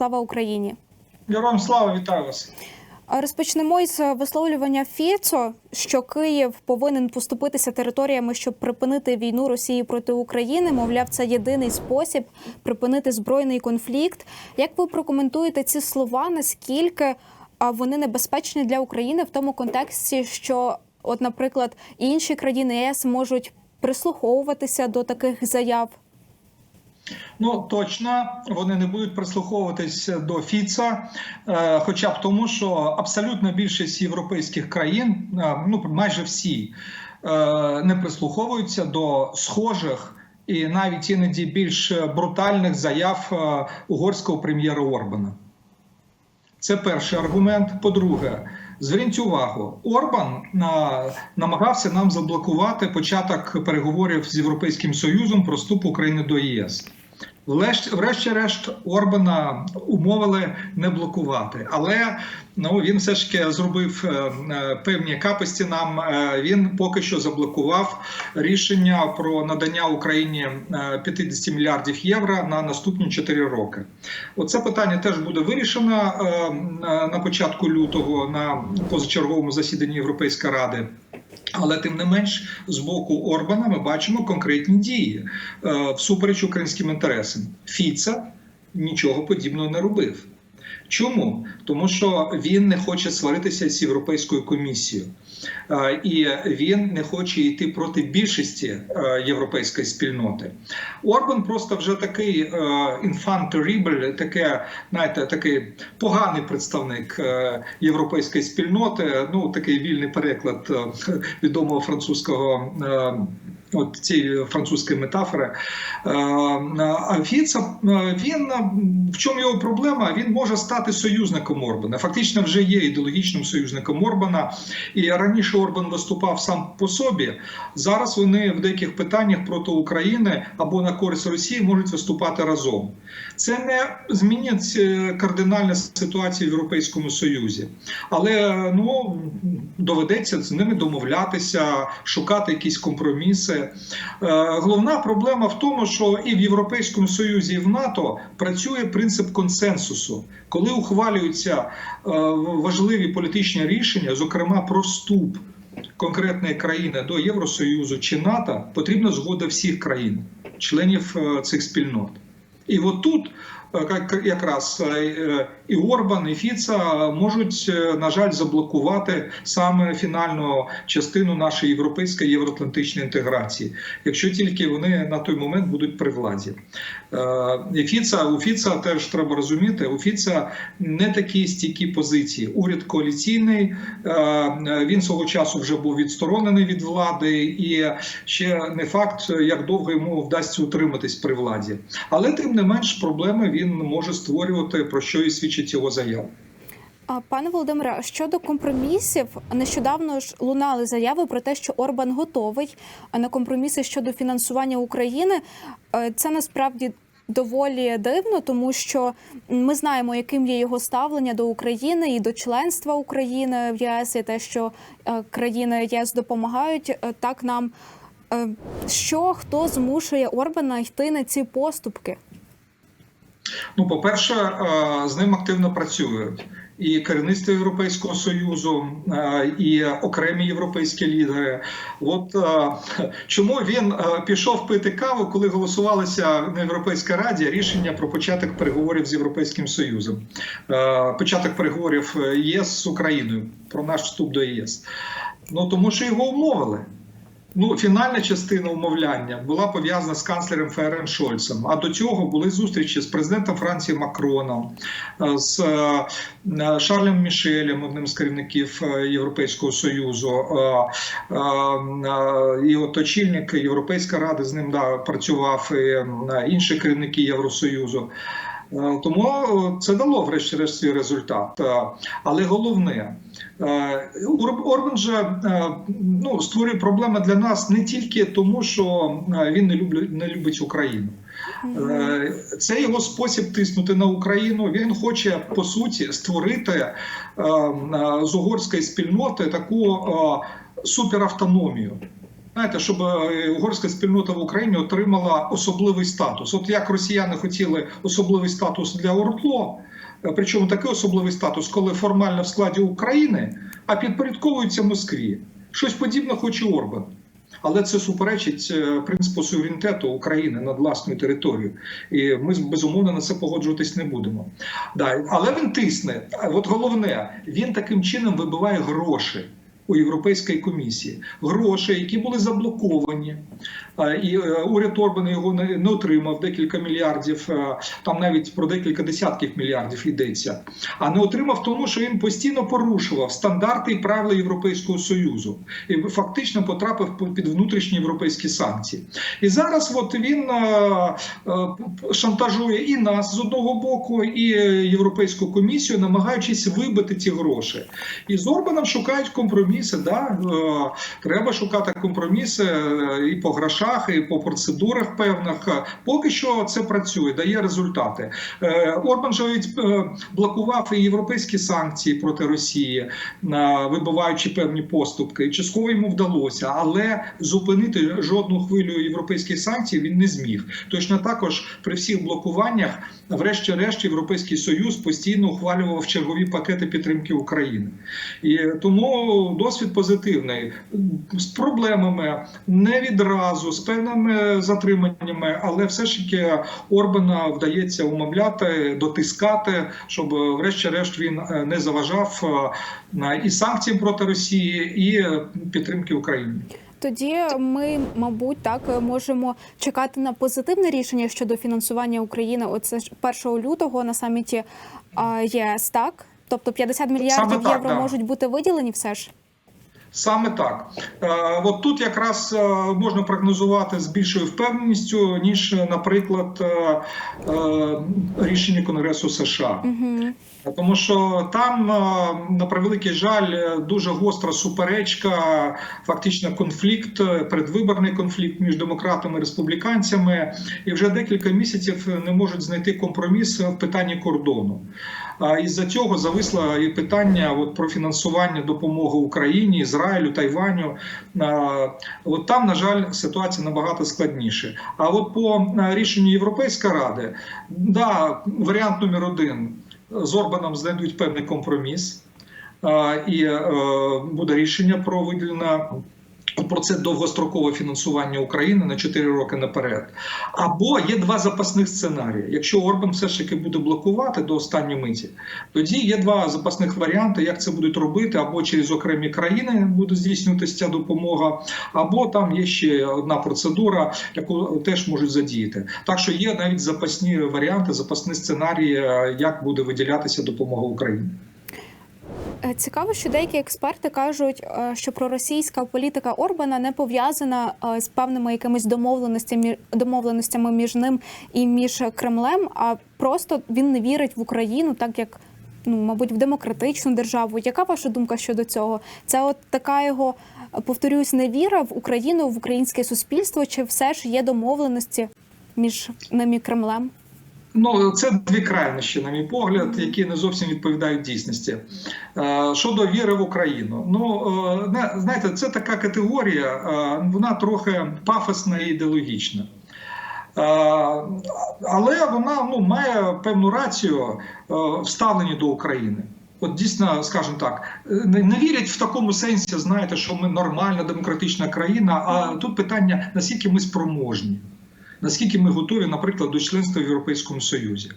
Слава Україні! Героям слава, вітаю вас. Розпочнемо із висловлювання Фіцо, що Київ повинен поступитися територіями, щоб припинити війну Росії проти України. Мовляв, це єдиний спосіб припинити збройний конфлікт. Як ви прокоментуєте ці слова? Наскільки вони небезпечні для України в тому контексті, що, от, наприклад, інші країни ЄС можуть прислуховуватися до таких заяв? Ну точно вони не будуть прислуховуватись до Фіца, е, хоча б тому, що абсолютна більшість європейських країн, е, ну майже всі, е, не прислуховуються до схожих і навіть іноді більш брутальних заяв угорського прем'єра Орбана. Це перший аргумент. По-друге, зверніть увагу, Орбан намагався нам заблокувати початок переговорів з Європейським Союзом про вступ України до ЄС. Врешті-решт Орбана умовили не блокувати, але ну він все ж таки зробив е, е, певні капості нам. Е, Він поки що заблокував рішення про надання Україні е, 50 мільярдів євро на наступні 4 роки. Оце питання теж буде вирішено на початку лютого на позачерговому засіданні Європейської ради. Але тим не менш, з боку Орбана ми бачимо конкретні дії е, всупереч українським інтересам. Фіца нічого подібного не робив. Чому? Тому що він не хоче сваритися з європейською комісією, Е, і він не хоче йти проти більшості е, європейської спільноти. Орбан просто вже такий інфант terrible, таке, знаєте, такий поганий представник е, європейської спільноти. Ну такий вільний переклад відомого французького. От цієї французької метафори. А Фіца, він в чому його проблема? Він може стати союзником Орбана. Фактично вже є ідеологічним союзником Орбана. І раніше Орбан виступав сам по собі. Зараз вони в деяких питаннях проти України або на користь Росії можуть виступати разом. Це не змінить е, кардинальну ситуацію в Європейському Союзі, але ну доведеться з ними домовлятися, шукати якісь компроміси. Е, Головна проблема в тому, що і в Європейському Союзі, і в НАТО працює принцип консенсусу, коли ухвалюються е, важливі політичні рішення, зокрема про вступ конкретної країни до Євросоюзу чи НАТО, потрібна згода всіх країн, членів е, цих спільнот. І от тут як- якраз е, е, і Орбан, і Фіца можуть, е, на жаль, заблокувати саме фінальну частину нашої європейської євроатлантичної інтеграції, якщо тільки вони на той момент будуть при владі. Е, І Фіца, у Фіца теж треба розуміти, у Фіца не такі стійкі позиції. Уряд коаліційний, е, е, він свого часу вже був відсторонений від влади, і ще не факт, як довго йому вдасться утриматись при владі. Але тим не менш проблеми він може створювати, про що і свідчить його заява. Пане Володимире, щодо компромісів, нещодавно ж лунали заяви про те, що Орбан готовий на компроміси щодо фінансування України. Це насправді доволі дивно, тому що ми знаємо, яким є його ставлення до України і до членства України в ЄС, і те, що країни ЄС допомагають так нам. Що хто змушує Орбана йти на ці поступки? Ну, по-перше, е, з ним активно працюють і керівництво Європейського союзу, е, і окремі європейські лідери. От е, чому він пішов пити каву, коли голосувалося на Європейській раді рішення про початок переговорів з Європейським Союзом, початок переговорів ЄС з Україною про наш вступ до ЄС. Ну тому що його умовили. Ну, фінальна частина умовляння була пов'язана з канцлером ФРН Шольцем. А до цього були зустрічі з президентом Франції Макроном, е, з е, Шарлем Мішелем, одним з керівників е, Європейського союзу, і от очільник Європейської ради з ним да, працював, і інші керівники Євросоюзу. Е, Тому е, це дало врешті-решт свій результат. Е, Але головне, Орбан же ну, створює проблеми для нас не тільки тому, що він не любить, не любить Україну. Це його спосіб тиснути на Україну. Він хоче по суті створити з угорської спільноти таку суперавтономію. Знаєте, щоб е, угорська спільнота в Україні отримала особливий статус. От як росіяни хотіли особливий статус для ОРДЛО, е, причому такий особливий статус, коли формально в складі України, а підпорядковується Москві. Щось подібне хоче Орбан. Але це суперечить е, принципу суверенітету України над власною територією, і ми безумовно на це погоджуватись не будемо. Да, але він тисне. От головне, він таким чином вибиває гроші у Європейської комісії. Гроші, які були заблоковані, е, і е, уряд Орбана його не отримав декілька мільярдів, е, там навіть про декілька десятків мільярдів йдеться. А не отримав тому, що він постійно порушував стандарти і правила Європейського союзу і фактично потрапив під внутрішні європейські санкції. І зараз от він шантажує і нас з одного боку, і Європейську комісію, намагаючись вибити ці гроші. І з Орбаном шукають компроміси. Да? Е, Треба шукати компроміси е, і по грошах, і по процедурах певних. Е, Поки що це працює, дає результати. Орбан же блокував і європейські санкції проти Росії, вибиваючи певні поступки. І частково йому вдалося, але зупинити жодну хвилю європейських санкцій він не зміг. Точно також при всіх блокуваннях, врешті-решт, Європейський Союз постійно ухвалював чергові пакети підтримки України. І тому досвід позитивний з проблемами, не відразу, з певними затриманнями, але все ж таки Орбана вдається умовляти, дотискати, щоб врешті-решт він е, не заважав е, і санкціям проти Росії, і е, підтримки України. Тоді ми, мабуть, так можемо чекати на позитивне рішення щодо фінансування України. Оце ж 1 лютого на саміті ЄС, так? Тобто 50 мільярдів так, євро да. можуть бути виділені все ж. Саме так, Е, от тут якраз е, можна прогнозувати з більшою впевненістю, ніж, наприклад, е, рішення Конгресу США. Тому що там, е, на превеликий жаль, е, дуже гостра суперечка, фактично конфлікт, е, предвиборний конфлікт між демократами і республіканцями, і вже декілька місяців не можуть знайти компроміс в питанні кордону. А із-за цього зависло і питання от, про фінансування допомоги Україні, Ізраїлю, Тайваню. От там, на жаль, ситуація набагато складніша. А от по рішенню Європейської ради, да, варіант номер один з Орбаном знайдуть певний компроміс, і е, буде рішення про виділення. Про це довгострокове фінансування України на 4 роки наперед. Або є два запасних сценарії. Якщо Орбан все ж таки буде блокувати до останньої миті, тоді є два запасних варіанти, як це будуть робити, або через окремі країни буде здійснюватися ця допомога, або там є ще одна процедура, яку теж можуть задіяти. Так що є навіть запасні варіанти, запасні сценарії, як буде виділятися допомога Україні. Е, Цікаво, що деякі експерти кажуть, е, що проросійська політика Орбана не пов'язана е, з певними якимись домовленостями домовленостями між ним і між Кремлем, а просто він не вірить в Україну, так як ну, мабуть, в демократичну державу. Яка ваша думка щодо цього? Це от така його повторюсь, невіра в Україну, в українське суспільство, чи все ж є домовленості між ним і Кремлем? Ну, це дві крайнощі, на мій погляд, які не зовсім відповідають дійсності. Е, Щодо віри в Україну, ну е, знаєте, це така категорія, е, вона трохи пафосна і ідеологічна. Але вона ну, має певну рацію в ставленні до України. От дійсно, скажімо так, не вірять в такому сенсі, знаєте, що ми нормальна демократична країна. А тут питання, наскільки ми спроможні наскільки ми готові, наприклад, до членства в Європейському Союзі.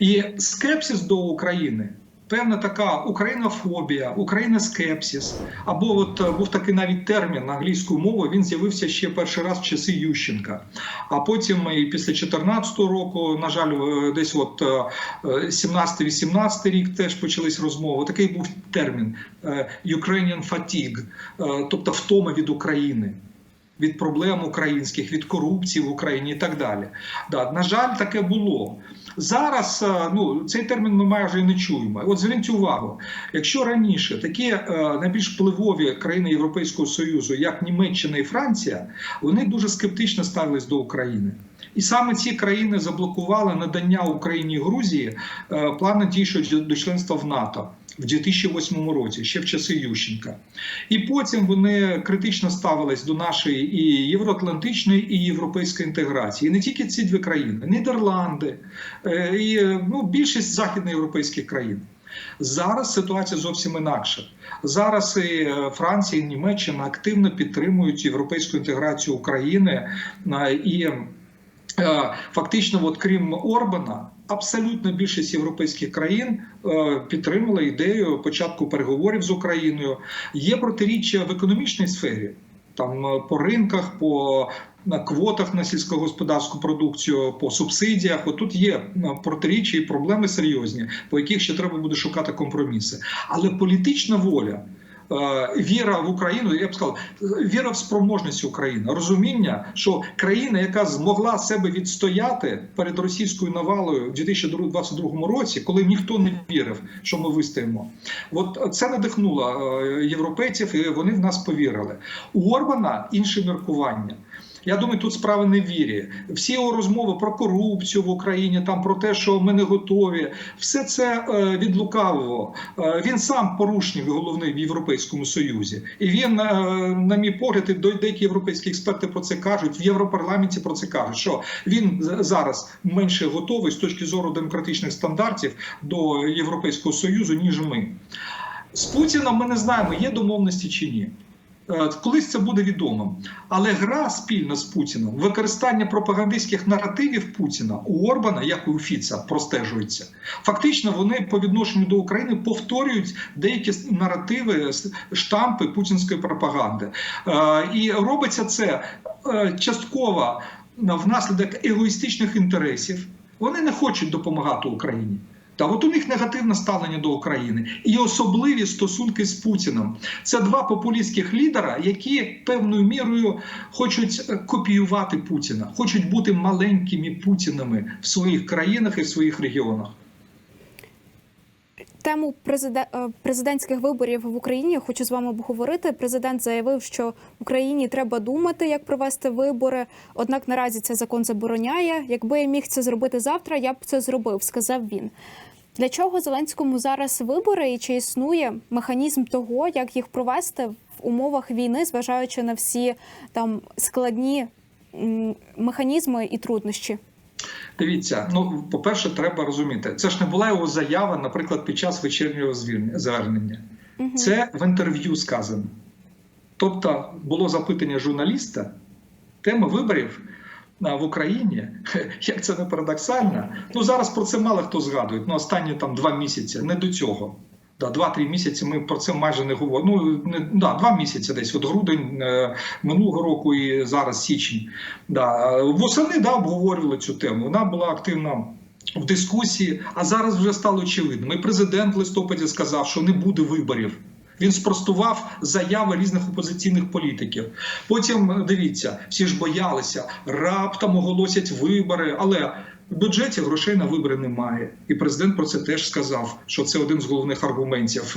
І скепсис до України. Певна така українофобія, україноскепсис, або от е, був такий навіть термін англійською мовою. Він з'явився ще перший раз в часи Ющенка. А потім і після 2014 року, на жаль, е, десь от е, 17-18 рік теж почались розмови. Такий був термін е, Ukrainian fatigue, е, тобто втома від України від проблем українських, від корупції в Україні і так далі. Да, на жаль, таке було. Зараз е, ну, цей термін ми майже і не чуємо. От зверніть увагу, якщо раніше такі е, найбільш впливові країни Європейського Союзу, як Німеччина і Франція, вони дуже скептично ставились до України. І саме ці країни заблокували надання Україні і Грузії е, плани дійшли до членства в НАТО. В 2008 році, ще в часи Ющенка. І потім вони критично ставились до нашої і євроатлантичної, і європейської інтеграції. І не тільки ці дві країни, Нідерланди е, і ну, більшість західноєвропейських країн. Зараз ситуація зовсім інакша. Зараз і е, Франція, і Німеччина активно підтримують європейську інтеграцію України е, і е, фактично, от крім Орбана, абсолютно більшість європейських країн е, підтримала ідею початку переговорів з Україною. Є протиріччя в економічній сфері. Там е, по ринках, по на квотах на сільськогосподарську продукцію, по субсидіях. От тут є е, протиріччя і проблеми серйозні, по яких ще треба буде шукати компроміси. Але політична воля. Е, Віра в Україну, я б сказав, віра в спроможність України, розуміння, що країна, яка змогла себе відстояти перед російською навалою в 2022 році, коли ніхто не вірив, що ми вистоїмо, от це надихнуло е, європейців, і вони в нас повірили. У Орбана інше міркування. Я думаю, тут справа не вірі. Всі його розмови про корупцію в Україні, там про те, що ми не готові, все це е, від лукавого. Е, він сам порушник головний в Європейському Союзі, і він, е, на мій погляд, і деякі європейські експерти про це кажуть. В Європарламенті про це кажуть, що він зараз менше готовий з точки зору демократичних стандартів до Європейського Союзу, ніж ми. З Путіном ми не знаємо, є домовленості чи ні. Е, Колись це буде відомо. Але гра спільна з Путіним, використання пропагандистських наративів Путіна у Орбана, як і у Фіца, простежується. Фактично, вони по відношенню до України повторюють деякі наративи, штампи путінської пропаганди. Е, І робиться це е, частково внаслідок егоїстичних інтересів. Вони не хочуть допомагати Україні. Та от у них негативне ставлення до України і особливі стосунки з Путіним. Це два популістських лідера, які певною мірою хочуть е, копіювати Путіна, хочуть бути маленькими Путінами в своїх країнах і в своїх регіонах. Тему е, президентських виборів в Україні хочу з вами обговорити. Президент заявив, що Україні треба думати, як провести вибори. Однак наразі це закон забороняє. Якби я міг це зробити завтра, я б це зробив, сказав він. Для чого Зеленському зараз вибори і чи існує механізм того, як їх провести в умовах війни, зважаючи на всі там складні механізми і труднощі? Дивіться, ну по-перше, треба розуміти, це ж не була його заява, наприклад, під час вечірнього звернення. Мгм. Це в інтерв'ю сказано. Тобто було запитання журналіста, тема виборів в Україні, як це не парадоксально. Ну зараз про це мало хто згадує. Ну, останні там два місяці, не до цього. Да, два-три місяці ми про це майже не говоримо. Ну не да, два місяці десь. От грудень е, минулого року і зараз січень. Да. Е, Восени да, обговорювали цю тему. Вона була активна в дискусії, а зараз вже стало очевидним. І президент в листопаді сказав, що не буде виборів. Він спростував заяви різних опозиційних політиків. Потім е, дивіться, всі ж боялися, раптом оголосять вибори, але в бюджеті грошей на вибори немає. І президент про це теж сказав, що це один з головних аргументів.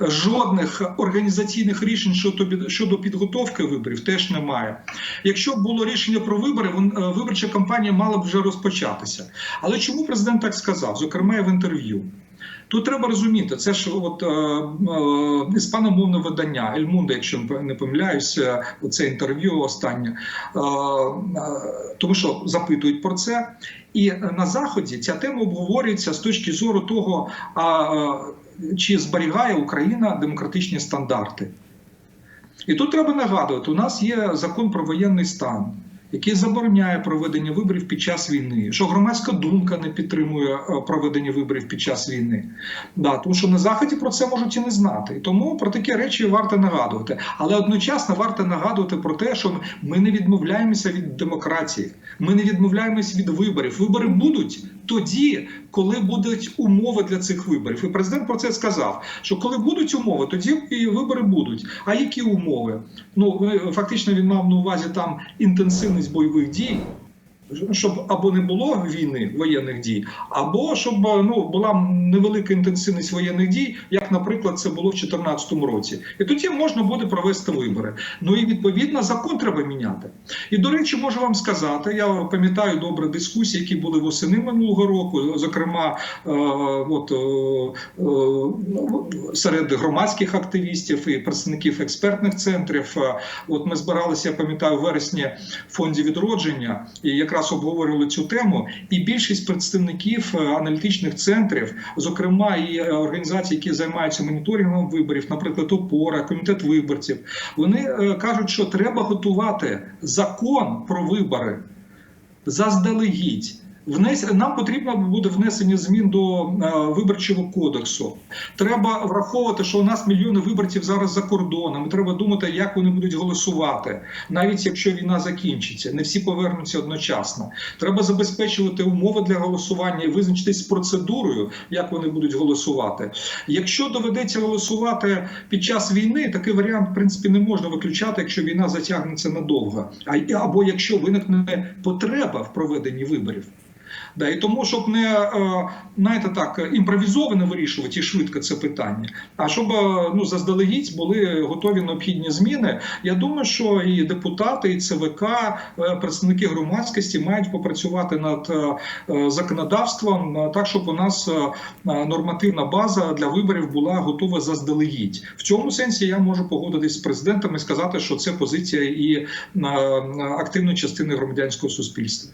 Жодних організаційних рішень щодо щодо підготовки виборів теж немає. Якщо б було рішення про вибори, вон- е, виборча кампанія мала б вже розпочатися. Але чому президент так сказав? Зокрема, в інтерв'ю. Тут треба розуміти, це ж от е, е, іспаномовне видання Ельмунда, якщо не помиляюся, це інтерв'ю останнє, е, е, тому що запитують про це. І на заході ця тема обговорюється з точки зору того, е, чи зберігає Україна демократичні стандарти. І тут треба нагадувати: у нас є закон про воєнний стан, який забороняє проведення виборів під час війни, що громадська думка не підтримує е, проведення виборів під час війни. Да, тому що на заході про це можуть і не знати. Тому про такі речі варто нагадувати. Але одночасно варто нагадувати про те, що ми не відмовляємося від демократії, ми не відмовляємося від виборів. Вибори будуть тоді, коли будуть умови для цих виборів. І президент про це сказав: що коли будуть умови, тоді і вибори будуть. А які умови? Ну фактично він мав на увазі там інтенсивність бойових дій. щоб або не було війни воєнних дій, або щоб ну була невелика інтенсивність воєнних дій, як, наприклад, це було в 2014 році, і тоді можна буде провести вибори. Ну і відповідно закон треба міняти. І до речі, можу вам сказати, я пам'ятаю добре дискусії, які були восени минулого року, зокрема, е, от е, е, серед громадських активістів і представників експертних центрів. Е, От ми збиралися, я пам'ятаю, в вересні в фонді відродження і якраз обговорювали цю тему. І більшість представників е, аналітичних центрів, зокрема і організації, які займаються моніторингом виборів, наприклад, ОПОРА, комітет виборців, вони е, кажуть, що треба готувати закон про вибори заздалегідь. Внес... Нам потрібно буде внесення змін до е, виборчого кодексу. Треба враховувати, що у нас мільйони виборців зараз за кордоном. Треба думати, як вони будуть голосувати, навіть якщо війна закінчиться. Не всі повернуться одночасно. Треба забезпечувати умови для голосування і визначитись з процедурою, як вони будуть голосувати. Якщо доведеться голосувати під час війни, такий варіант в принципі не можна виключати, якщо війна затягнеться надовго, або якщо виникне потреба в проведенні виборів. Да, і тому, щоб не е, знаєте, так імпровізовано вирішувати і швидко це питання, а щоб е, ну заздалегідь були готові необхідні зміни. Я думаю, що і депутати, і ЦВК, е, представники громадськості мають попрацювати над законодавством так, щоб у нас нормативна база для виборів була готова заздалегідь. В цьому сенсі я можу погодитись з президентом і сказати, що це позиція і активної частини громадянського суспільства.